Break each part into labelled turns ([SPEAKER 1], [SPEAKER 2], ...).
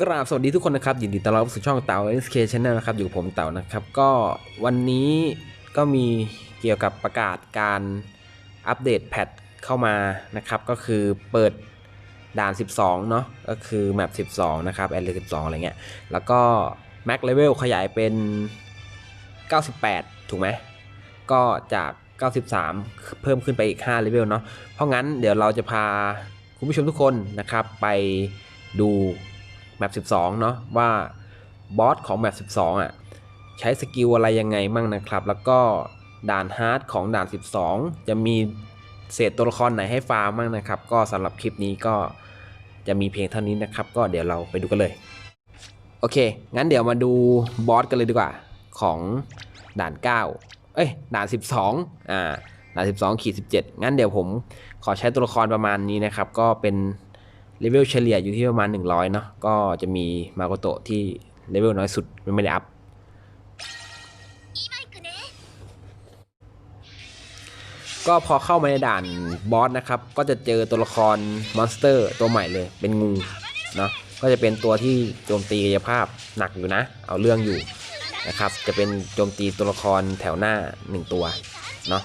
[SPEAKER 1] กราบสวัสดีทุกคนนะครับ ยินดีต้อนรับสู่ช่องเต่า SK Channel นะครับ อยู่ผมเต่านะครับ ก็วันนี้ก็มีเกี่ยวกับประกาศการอัปเดตแพทเข้ามานะครับ ก็คือเปิดด่าน 12 เนาะก็คือแมป 12 นะครับแอดเล12 อะไรเงี้ย แล้วก็ Max Level ขยายเป็น 98 ถูกไหม ก็จาก 93 เพิ่มขึ้นไปอีก5เลเวลเนาะเพราะงั้นเดี๋ยวเราจะพาคุณผู้ชมทุกคนนะครับไปดู แมป12 เนาะว่าบอสของแมป12อะใช้สกิลอะไรยังไงมั่งนะครับ แล้วก็ด่านฮาร์ดของด่าน 12 จะมีเศษตัวละครไหนให้ฟาร์มมั่งนะครับ ก็สำหรับคลิปนี้ก็จะมีเพียงเท่านี้นะครับ ก็เดี๋ยวเราไปดูกันเลย โอเค งั้นเดี๋ยวมาดูบอสกันเลยดีกว่า ของด่าน 9 เอ้ย ด่าน 12 อ่า ด่าน 12ขีด17 งั้นเดี๋ยวผมขอใช้ตัวละครประมาณนี้นะครับ ก็เป็น เลเวลเฉลี่ยอยู่ที่ประมาณ 100 เนาะก็จะมีมาโกโตะที่เลเวลน้อยสุดไม่ได้อัพก็พอเข้ามาในด่านบอสนะครับ ก็จะเจอตัวละครมอนสเตอร์ตัวใหม่เลยเป็นงูเนาะก็จะเป็นตัวที่โจมตีกายภาพหนักอยู่นะ เอาเรื่องอยู่นะครับ จะเป็นโจมตีตัวละครแถวหน้า 1 ตัวเนาะ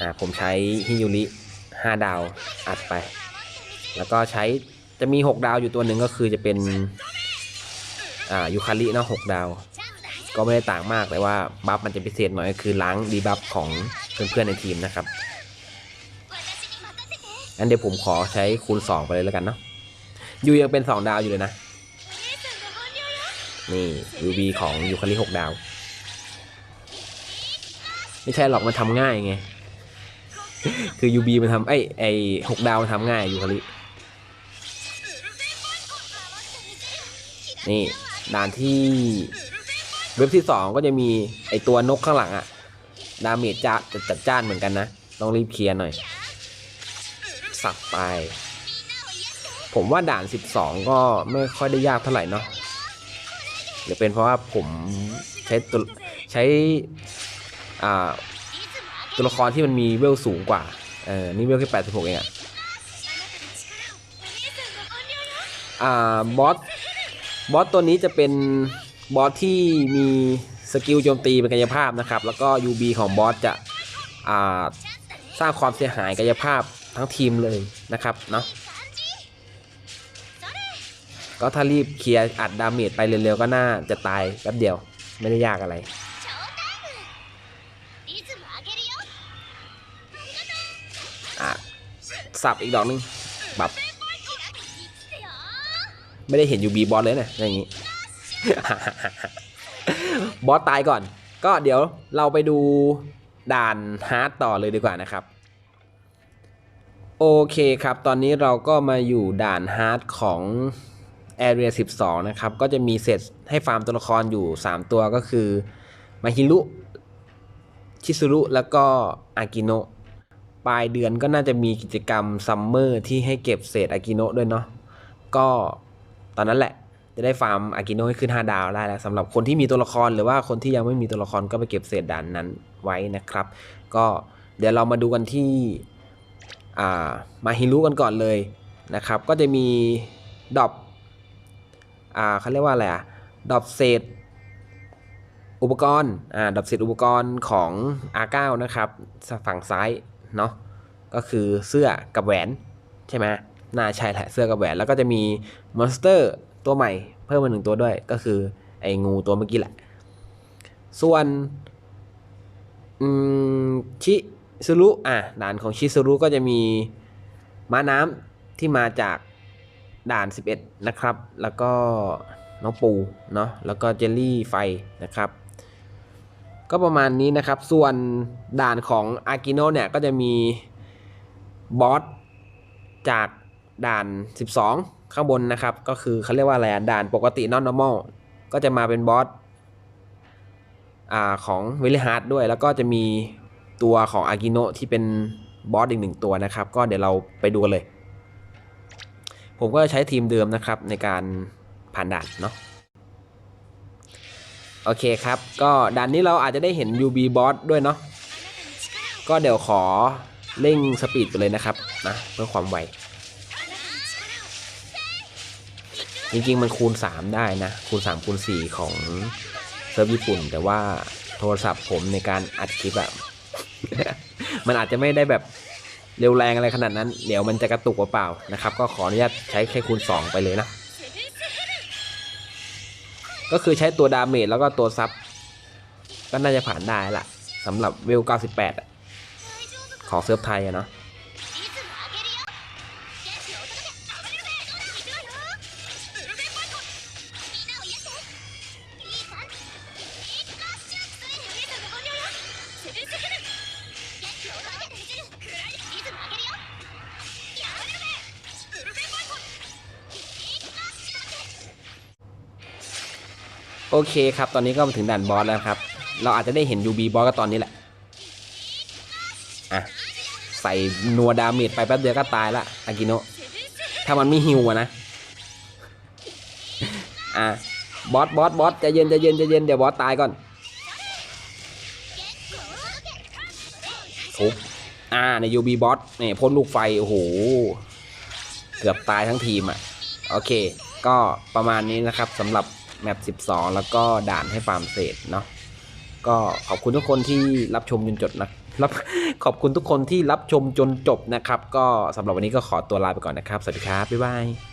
[SPEAKER 1] อ่าผมใช้ฮิยุริ5ดาวอัดไป แล้วก็ใช้จะมี 6 ดาวอยู่ตัวหนึ่งก็คือจะเป็นอ่ายูคาริเนาะ6ดาว ก็ไม่ได้ต่างมากแต่ว่าบัฟมันจะพิเศษหน่อยก็คือล้างดีบัฟของเพื่อนๆในทีมนะครับงั้นเดี๋ยวผมขอใช้คูณ 2 ไปเลยแล้วกันเนาะยูยังเป็น 2 ดาวอยู่เลยนะ นี่ยูบีของยูคาริ6ดาว ไม่ใช่หรอกมันทำง่ายไง คือยูบีมันทำไอ้ไอหกดาวมันทำง่ายยูคารินี่ด่านที่เว็บที่สองก็จะมีไอตัวนกข้างหลังอะดาเมจจะจะจัดจ้านเหมือนกันนะ ต้องรีบเคลียร์หน่อย สับไป ผมว่าด่าน 12 ก็ไม่ค่อยได้ยากเท่าไหร่เนาะหรือเป็นเพราะว่าผมใช้ตัวใช้อ่า ตัวละครที่มันมีเวลสูงกว่า เออ นี่เวลแค่ 86 เองอะอ่า บอส บอสตัวนี้จะเป็นบอสที่มีสกิลโจมตีเป็นกายภาพนะครับ แล้วก็ UB ของบอสจะ อ่า สร้างความเสียหายกายภาพทั้งทีมเลยนะครับ เนาะก็ถ้ารีบเคลียร์อัดดาเมจไปเร็วๆก็น่าจะตายแป๊บเดียว ไม่ได้ยากอะไร สับอีกดอกหนึงแบบไม่ได้เห็น UB บอสเลยนะอย่างนี้ บอสตายก่อน ก็เดี๋ยวเราไปดูด่านฮาร์ดต่อเลยดีกว่านะครับ โอเคครับ ตอนนี้เราก็มาอยู่ด่านฮาร์ดของ Area 12 นะครับ ก็จะมีเซตให้ฟาร์มตัวละครอยู่ 3 ตัวก็คือมาฮิรุชิซุรุแล้วก็อากิโนะ ปลายเดือนก็น่าจะมีกิจกรรมซัมเมอร์ที่ให้เก็บเศษอากิโนะด้วยเนาะก็ตอนนั้นแหละจะได้ฟาร์มอากิโนะให้ขึ้น 5 ดาวได้แล้วสำหรับคนที่มีตัวละครหรือว่าคนที่ยังไม่มีตัวละครก็ไปเก็บเศษด่านนั้นไว้นะครับ ก็เดี๋ยวเรามาดูกันที่อ่ามาฮิรุกันก่อนเลยนะครับ ก็จะมีดอปอ่าเขาเรียกว่าอะไรอะดอปเศษอุปกรณ์อ่าดอปเศษอุปกรณ์ของ R9 นะครับ ฝั่งซ้าย เนาะก็คือเสื้อกับแหวนใช่ไหมน่าใช่แหละเสื้อกับแหวนแล้วก็จะมีมอนสเตอร์ตัวใหม่เพิ่มมาหนึ่งตัวด้วย ก็คือไอ้งูตัวเมื่อกี้แหละ ส่วนชิซุรุอะด่านของชิซุรุก็จะมีม้าน้ำที่มาจากด่าน 11 นะครับ แล้วก็น้องปูเนาะแล้วก็เจลลี่ไฟนะครับ ก็ประมาณนี้นะครับ ส่วนด่านของอากิโนเนี่ยก็จะมีบอสจากด่าน 12 ข้างบนนะครับ ก็คือเขาเรียกว่าอะไรด่านปกติ non normal ก็จะมาเป็นบอสอของเวลิฮาร์ดด้วย แล้วก็จะมีตัวของอากิโนที่เป็นบอสอีกหนึ่งตัวนะครับ ก็เดี๋ยวเราไปดูกันเลย ผมก็ใช้ทีมเดิมนะครับในการผ่านด่านเนาะ โอเคครับ ก็ด่านนี้เราอาจจะได้เห็น UB Boss ด้วยเนาะก็เดี๋ยวขอเร่งสปีดไปเลยนะครับนะเพื่อความไว จริงๆ มันคูณ 3 ได้นะ คูณ 3 คูณ 4 ของเซิร์ฟญี่ปุ่น แต่ว่าโทรศัพท์ผมในการอัดคลิปอะมันอาจจะไม่ได้แบบเร็วแรงอะไรขนาดนั้น เดี๋ยวมันจะกระตุกเปล่าๆนะครับ ก็ขออนุญาตใช้แค่คูณ 2 ไปเลยนะ ก็คือใช้ตัวดาเมจแล้วก็ตัวซับ ก็น่าจะผ่านได้ละสำหรับเวล 98อะของเซิร์ฟไทยอะเนาะ โอเคครับ ตอนนี้ก็มาถึงด่านบอสแล้วครับ เราอาจจะได้เห็น UB บอสก็ตอนนี้แหละ อะ ใส่นัวดาเมจไปแป๊บเดียวก็ตายละอากิโนะถ้ามันไม่ฮิวอะนะ อะ บอสบอสบอสใจเย็นใจเย็นใจเย็นเดี๋ยวบอสตายก่อนทุบอ่า ใน UB บอสเนี่ยพ่นลูกไฟ โอ้โห เกือบตายทั้งทีมอะ โอเค ก็ประมาณนี้นะครับสำหรับ แมป12 แล้วก็ด่านให้ฟาร์มเศษเนาะก็ขอบคุณทุกคนที่รับชมจนจบนะรับขอบคุณทุกคนที่รับชมจนจบนะครับ ก็สำหรับวันนี้ก็ขอตัวลาไปก่อนนะครับ สวัสดีครับ บ๊ายบาย